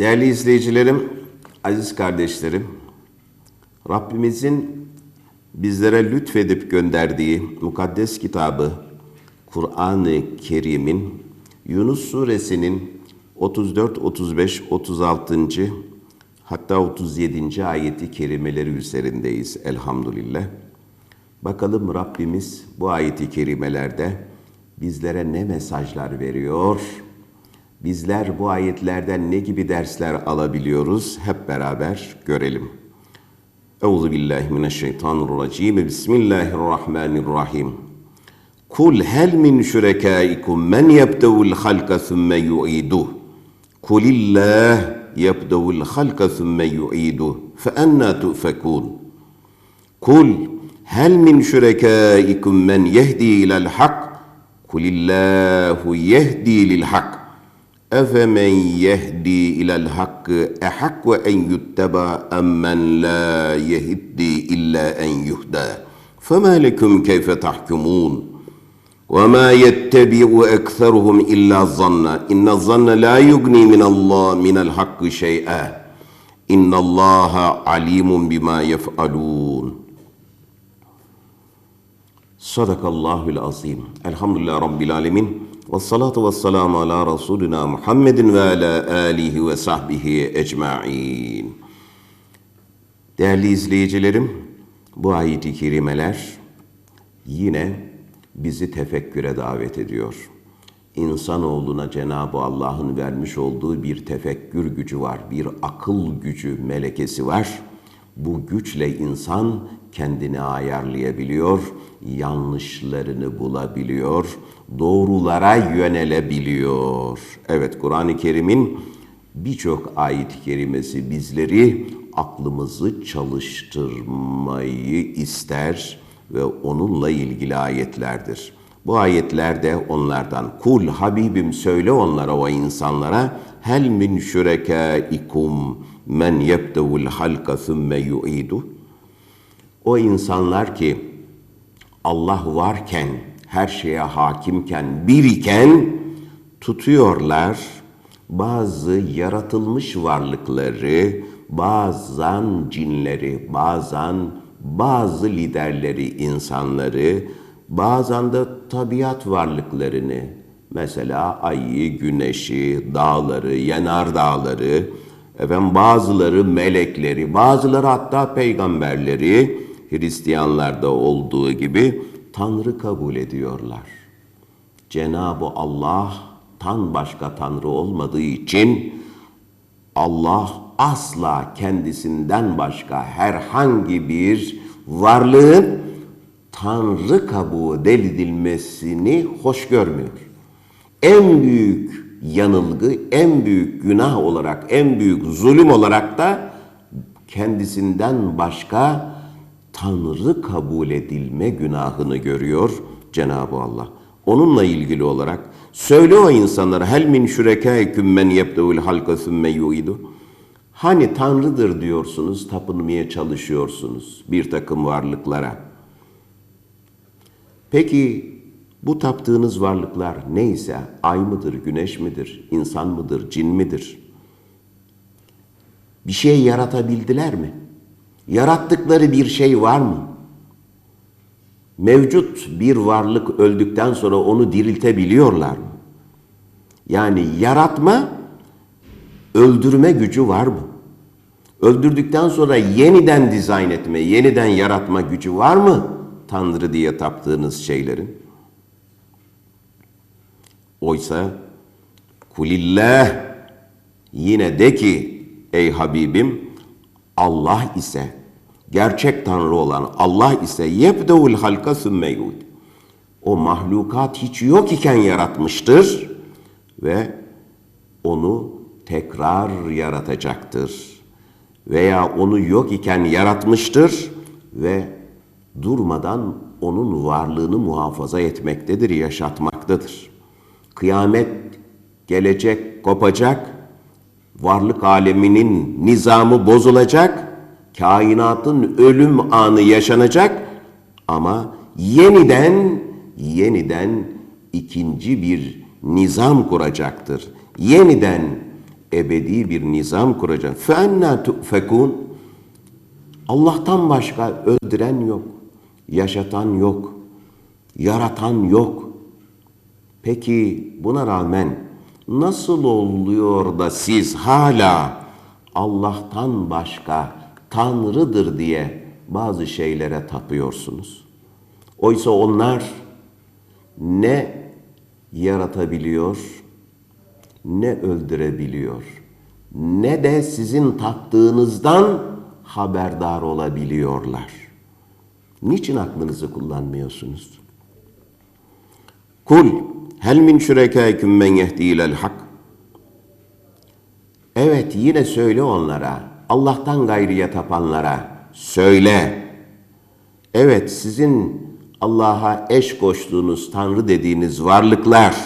Değerli izleyicilerim, aziz kardeşlerim, Rabbimizin bizlere lütfedip gönderdiği mukaddes kitabı Kur'an-ı Kerim'in Yunus suresinin 34, 35, 36. hatta 37. ayeti kerimeleri üzerindeyiz elhamdülillah. Bakalım Rabbimiz bu ayeti kerimelerde bizlere ne mesajlar veriyor? Bizler bu ayetlerden ne gibi dersler alabiliyoruz? Hep beraber görelim. Euzu billahi mineşşeytanirracim. Bismillahirrahmanirrahim. Kul hel min şurekaikum men yebdeul halka thumme yu'iduh. Kulillah yebdeul halka thumme yu'iduh. Fe enna tufekun. Kul hel min şurekaikum men yehdi ilel hak. Kulillahu yehdi lil hak. أفمن يهدي إلى الحق أحق أن يتبع أم من لا يهدي إلا أن يهدى؟ فما لكم كيف تحكمون؟ وما يتبع أكثرهم إلا الظن. إن الظن لا يغني من الله من الحق شيئا. إن الله عليم بما يفعلون. صدق الله العظيم. الحمد لله رب العالمين. Vessalatu vesselamu ala Resulina Muhammedin ve ala alihi ve sahbihi ecma'in. Değerli izleyicilerim, bu ayet-i kerimeler yine bizi tefekküre davet ediyor. İnsanoğluna Cenab-ı Allah'ın vermiş olduğu bir tefekkür gücü var, bir akıl gücü melekesi var. Bu güçle insan kendini ayarlayabiliyor, yanlışlarını bulabiliyor, doğrulara yönelebiliyor. Evet Kur'an-ı Kerim'in birçok ayet-i kerimesi bizleri aklımızı çalıştırmayı ister ve onunla ilgili ayetlerdir. Bu ayetler de onlardan. Kul Habibim söyle onlara o insanlara hel min şurekaikum men yebdevul halka thumme yu'idu. O insanlar ki Allah varken, her şeye hakimken, bir iken tutuyorlar bazı yaratılmış varlıkları, bazen cinleri, bazen bazı liderleri, insanları, bazen de tabiat varlıklarını, mesela ayı, güneşi, dağları, yanar dağları, efendim bazıları melekleri, bazıları hatta peygamberleri, Hristiyanlarda olduğu gibi Tanrı kabul ediyorlar. Cenab-ı Allah tan başka Tanrı olmadığı için Allah asla kendisinden başka herhangi bir varlığın Tanrı kabul edilmesini hoş görmüyor. En büyük yanılgı, en büyük günah olarak, en büyük zulüm olarak da kendisinden başka Tanrı kabul edilme günahını görüyor Cenab-ı Allah. Onunla ilgili olarak söyle o insanlara hel min şurekâiküm men yebdeul halka sümme yuidu. Hani Tanrıdır diyorsunuz, tapınmaya çalışıyorsunuz bir takım varlıklara. Peki bu taptığınız varlıklar neyse ay mıdır, güneş midir, insan mıdır, cin midir? Bir şey yaratabildiler mi? Yarattıkları bir şey var mı? Mevcut bir varlık öldükten sonra onu diriltebiliyorlar mı? Yani yaratma, öldürme gücü var mı? Öldürdükten sonra yeniden dizayn etme, yeniden yaratma gücü var mı? Tanrı diye taptığınız şeylerin. Oysa kulillah yine de ki ey Habibim Allah ise gerçek Tanrı olan Allah ise yebdeul halka sümme O mahlukat hiç yok iken yaratmıştır ve onu tekrar yaratacaktır. Veya onu yok iken yaratmıştır ve durmadan onun varlığını muhafaza etmektedir, yaşatmaktadır. Kıyamet gelecek, kopacak, varlık aleminin nizamı bozulacak, kainatın ölüm anı yaşanacak ama yeniden yeniden ikinci bir nizam kuracaktır. Yeniden ebedi bir nizam kuracak. فَاَنَّا تُؤْفَكُونَ Allah'tan başka öldüren yok, yaşatan yok, yaratan yok. Peki buna rağmen nasıl oluyor da siz hala Allah'tan başka Tanrı'dır diye bazı şeylere tapıyorsunuz? Oysa onlar ne yaratabiliyor, ne öldürebiliyor, ne de sizin taptığınızdan haberdar olabiliyorlar. Niçin aklınızı kullanmıyorsunuz? Kul hel min şurekâiküm men yehdi ilel hak. Evet yine söyle onlara, Allah'tan gayrıya tapanlara söyle. Evet sizin Allah'a eş koştuğunuz, Tanrı dediğiniz varlıklar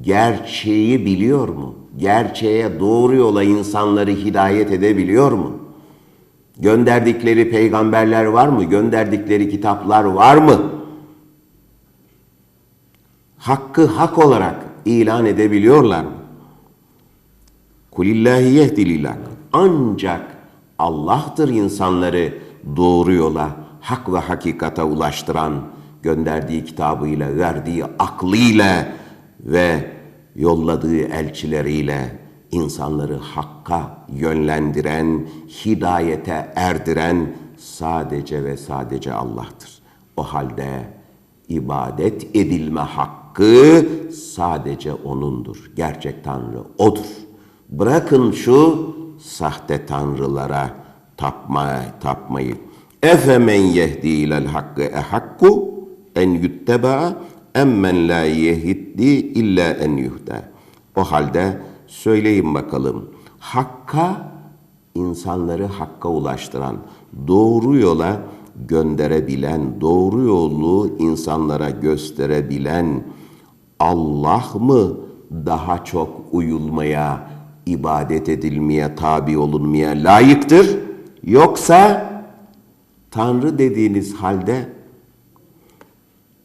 gerçeği biliyor mu? Gerçeğe doğru yola insanları hidayet edebiliyor mu? Gönderdikleri peygamberler var mı? Gönderdikleri kitaplar var mı? Hakkı hak olarak ilan edebiliyorlar mı? Kulillahi yehdilillah. Ancak Allah'tır insanları doğru yola, hak ve hakikata ulaştıran, gönderdiği kitabıyla, verdiği aklıyla ve yolladığı elçileriyle insanları hakka yönlendiren, hidayete erdiren sadece ve sadece Allah'tır. O halde ibadet edilme hakkı sadece O'nundur. Gerçek Tanrı O'dur. Bırakın şu sahte tanrılara tapma, tapmayı. Efemen yehdi ilel hakkı ehakku en yutteba emmen la yehiddi illa en yuhda. O halde söyleyin bakalım. Hakka insanları hakka ulaştıran, doğru yola gönderebilen, doğru yolu insanlara gösterebilen Allah mı daha çok uyulmaya, ibadet edilmeye, tabi olunmaya layıktır? Yoksa Tanrı dediğiniz halde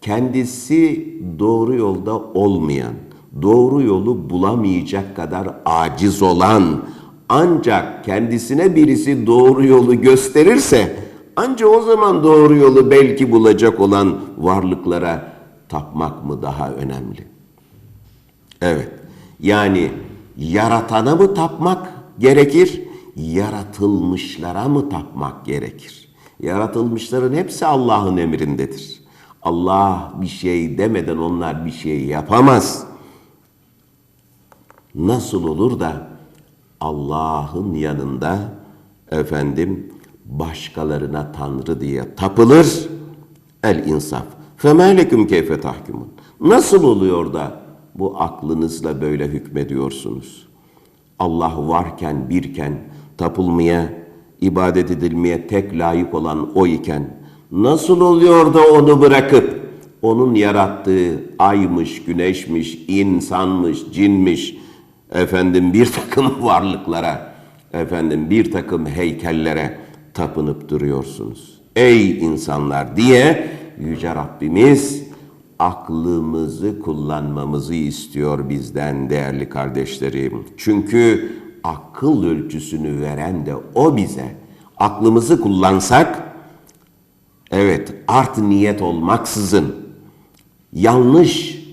kendisi doğru yolda olmayan, doğru yolu bulamayacak kadar aciz olan, ancak kendisine birisi doğru yolu gösterirse, ancak o zaman doğru yolu belki bulacak olan varlıklara tapmak mı daha önemli? Evet, yani yaratana mı tapmak gerekir, yaratılmışlara mı tapmak gerekir? Yaratılmışların hepsi Allah'ın emrindedir. Allah bir şey demeden onlar bir şey yapamaz. Nasıl olur da Allah'ın yanında efendim başkalarına Tanrı diye tapılır? El insaf. فَمَا لَكُمْ كَيْفَ تَحْكُمُونَ Nasıl oluyor da bu aklınızla böyle hükmediyorsunuz? Allah varken, birken, tapılmaya, ibadet edilmeye tek layık olan O iken, nasıl oluyor da onu bırakıp, onun yarattığı aymış, güneşmiş, insanmış, cinmiş, efendim bir takım varlıklara, efendim bir takım heykellere tapınıp duruyorsunuz. Ey insanlar diye Yüce Rabbimiz aklımızı kullanmamızı istiyor bizden değerli kardeşlerim. Çünkü akıl ölçüsünü veren de o bize. Aklımızı kullansak, evet art niyet olmaksızın, yanlış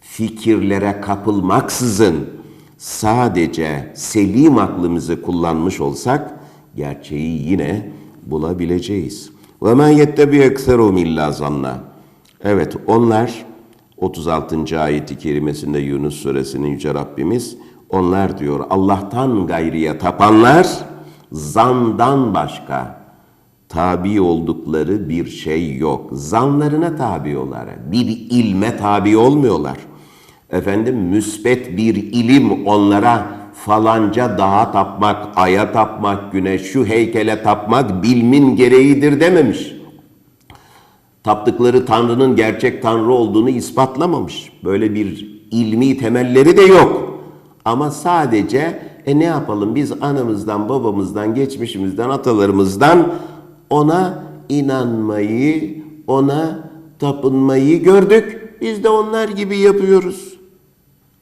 fikirlere kapılmaksızın sadece selim aklımızı kullanmış olsak gerçeği yine bulabileceğiz. Ve men yettebi ekserum illa zanna. Evet onlar 36. ayeti kerimesinde Yunus suresinin yüce Rabbimiz onlar diyor Allah'tan gayriye tapanlar zandan başka tabi oldukları bir şey yok. Zanlarına tabi olar. Bir ilme tabi olmuyorlar. Efendim müsbet bir ilim onlara falanca dağa tapmak, aya tapmak, güneş şu heykele tapmak bilmin gereğidir dememiş. Taptıkları Tanrı'nın gerçek Tanrı olduğunu ispatlamamış. Böyle bir ilmi temelleri de yok. Ama sadece e ne yapalım biz anamızdan, babamızdan, geçmişimizden, atalarımızdan ona inanmayı, ona tapınmayı gördük. Biz de onlar gibi yapıyoruz.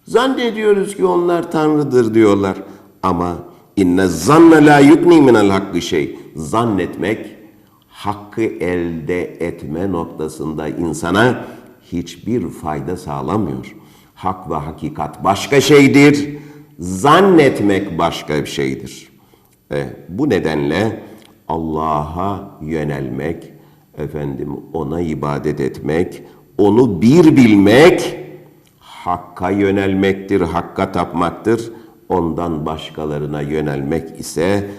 Zannediyoruz ki onlar Tanrı'dır diyorlar. Ama inne zanne la yukni minel hakkı şey. Zannetmek hakkı elde etme noktasında insana hiçbir fayda sağlamıyor. Hak ve hakikat başka şeydir. Zannetmek başka bir şeydir. E, bu nedenle Allah'a yönelmek, efendim ona ibadet etmek, onu bir bilmek, Hakka yönelmektir, Hakka tapmaktır. Ondan başkalarına yönelmek ise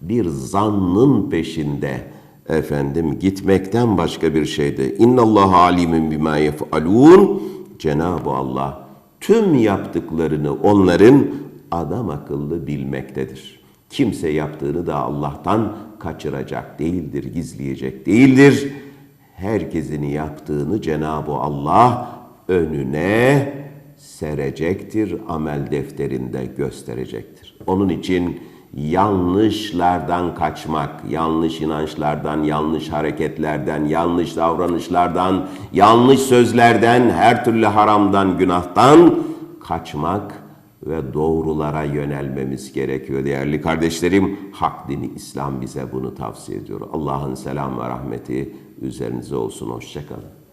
bir zannın peşinde efendim gitmekten başka bir şeydi. İnnallahu alimun bima yef'alun. Cenab-ı Allah tüm yaptıklarını onların adam akıllı bilmektedir. Kimse yaptığını da Allah'tan kaçıracak değildir, gizleyecek değildir. Herkesin yaptığını Cenab-ı Allah önüne serecektir, amel defterinde gösterecektir. Onun için yanlışlardan kaçmak, yanlış inançlardan, yanlış hareketlerden, yanlış davranışlardan, yanlış sözlerden, her türlü haramdan, günahtan kaçmak ve doğrulara yönelmemiz gerekiyor değerli kardeşlerim. Hak dini İslam bize bunu tavsiye ediyor. Allah'ın selam ve rahmeti üzerinize olsun. Hoşçakalın.